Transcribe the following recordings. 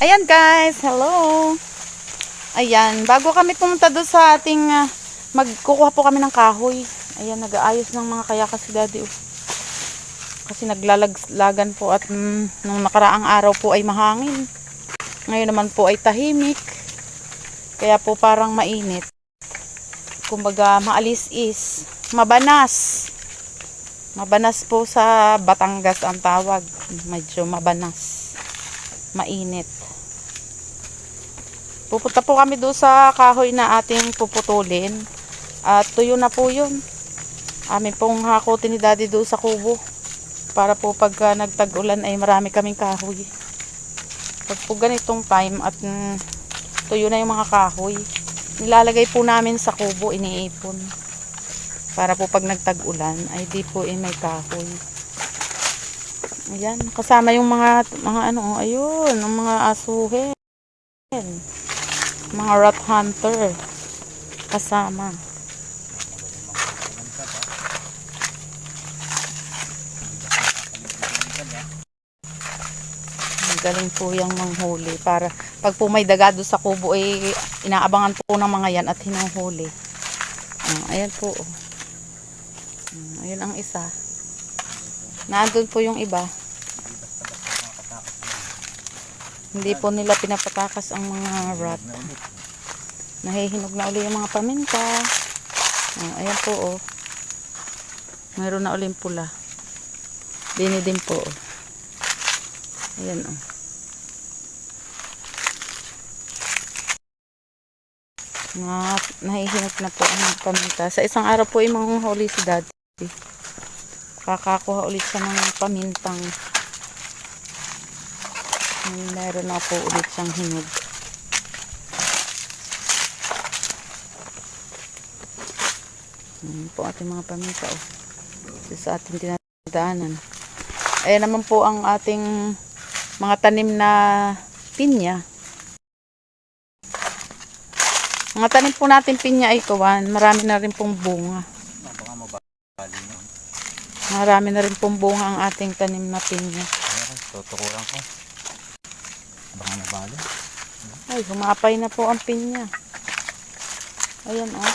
Ayan guys, hello. Ayan, bago kami pumunta doon sa ating ah, magkukuha po kami ng kahoy. Ayan, nag-aayos ng mga kaya kasi daddy. oh. Kasi naglalaglagan po at mm, nung nakaraang araw po ay mahangin. Ngayon naman po ay tahimik. Kaya po parang mainit. Kumbaga maalis is mabanas. Mabanas po sa Batangas ang tawag. Medyo mabanas. Mainit. Pupunta po kami doon sa kahoy na ating puputulin. At tuyo na po yun. Amin pong hakutin ni daddy doon sa kubo. Para po pagka nagtag-ulan ay marami kaming kahoy. Pag po ganitong time at mm, tuyo na yung mga kahoy, nilalagay po namin sa kubo, iniipon. Para po pag nagtag-ulan ay di po eh, may kahoy. Ayan, kasama yung mga mga ano, ayun, ang mga asuhin. Mga rat hunter. Kasama. Galing po yung manghuli para pag po may dagado sa kubo ay inaabangan po ng mga yan at hinuhuli. Ah, ayan po. oh. Ah, ayun ang isa. Nandun po yung iba. Hindi po nila pinapatakas ang mga rat. Nahihinog na uli yung mga paminta. Ah, ayan po oh. Mayroon na uling pula. Dini din po oh. Ayan oh. Na, nahihinog na po ang mga paminta. Sa isang araw po ay manghuli si daddy. Kakakuha ulit siya ng pamintang meron na po ulit siyang hinog. Ayan po ating mga paminta. Oh. Sa ating dinadaanan. Ayan naman po ang ating mga tanim na pinya. Mga tanim po natin pinya ay kawan. Marami na rin pong bunga. Marami na rin pong bunga ang ating tanim na pinya. Tutukuran ko. Baka nabali. Ay, humapay na po ang pinya. Ayan, oh.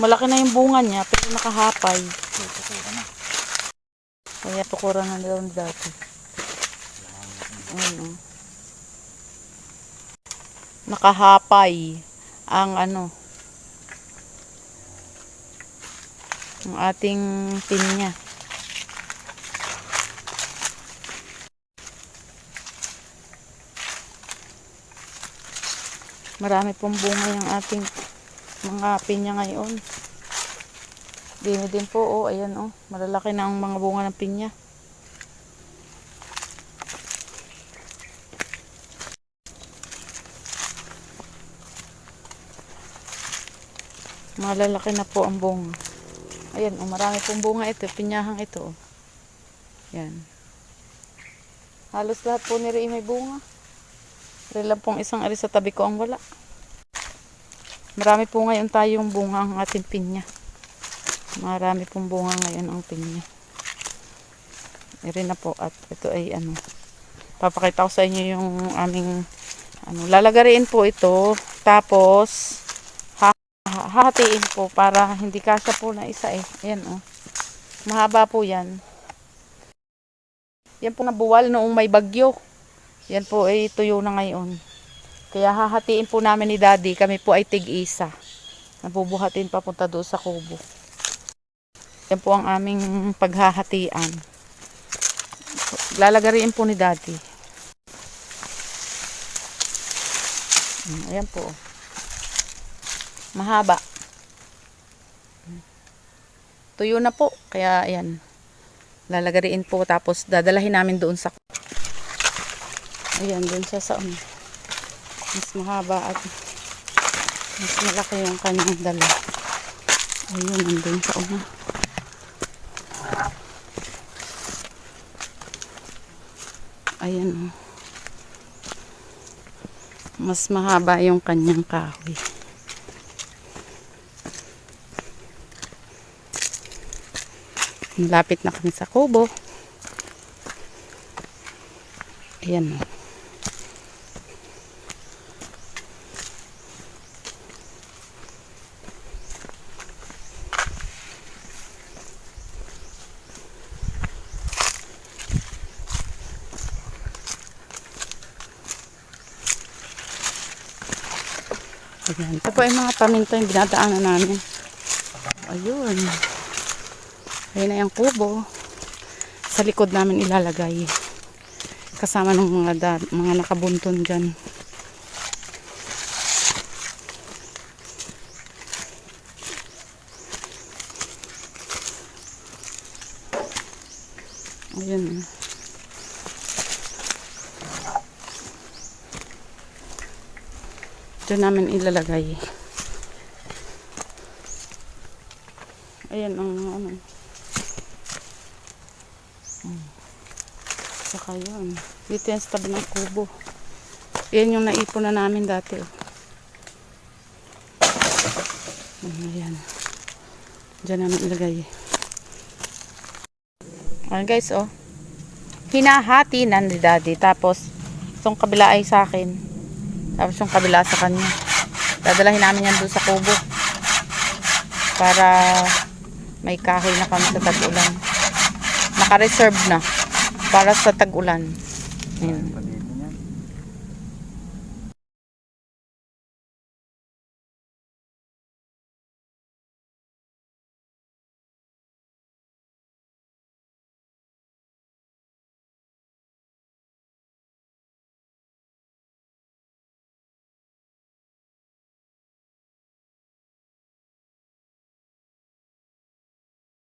Malaki na yung bunga niya, pero nakahapay. Tutukuran na. Kaya tukuran na daw dati. Ayan, oh. Nakahapay ang ano, ang ating pinya. Marami pong bunga yung ating mga pinya ngayon. Dini din po, oh, ayan oh, malalaki na ang mga bunga ng pinya. Malalaki na po ang bunga. Ayan, oh, marami pong bunga ito, pinyahang ito. Oh. Yan. Halos lahat po ni Ray may bunga. Lang pong isang ari sa tabi ko ang wala. Marami po ngayon tayong bunga ang ating pinya. Marami pong bunga ngayon ang pinya. Iri na po at ito ay ano. Papakita ko sa inyo yung aming ano, lalagarin po ito. Tapos ha- hahatiin po para hindi kasya po na isa eh. Ayan oh. Mahaba po yan. Yan po nabuwal noong may bagyo. Yan po ay tuyo na ngayon. Kaya hahatiin po namin ni daddy. Kami po ay tig-isa. Nabubuhatin papunta doon sa kubo. Yan po ang aming paghahatian. Lalagarin po ni daddy. Mm, Ayan po. Mahaba. Tuyo na po. Kaya ayan. Lalagarin po. Tapos dadalahin namin doon sa Ayan, doon siya sa um, mas mahaba at mas malaki yung kanyang dala. Ayun, nandun sa una. Ayan o. Mas mahaba yung kanyang kahoy. Malapit na kami sa kubo. Ayan o. Ayan. Ito po yung mga paminta yung dinadaanan namin. Ayun. Ayun na yung kubo. Sa likod namin ilalagay. Kasama ng mga, da- mga nakabunton dyan. Ayun. Diyan namin ilalagay. Ayan ang ano. Hmm. Saka yun. Dito yan sa tabi ng kubo. Yan yung naipon na namin dati. Oh. Hmm, Ayan. Diyan namin ilagay. Ayan guys, oh. Hinahati na ni daddy. Tapos, itong kabila ay sa akin. Tapos yung kabila sa kanya. Dadalahin namin yan doon sa kubo. Para may kahoy na kami sa tag-ulan. Naka-reserve na. Para sa tag-ulan. Ayan.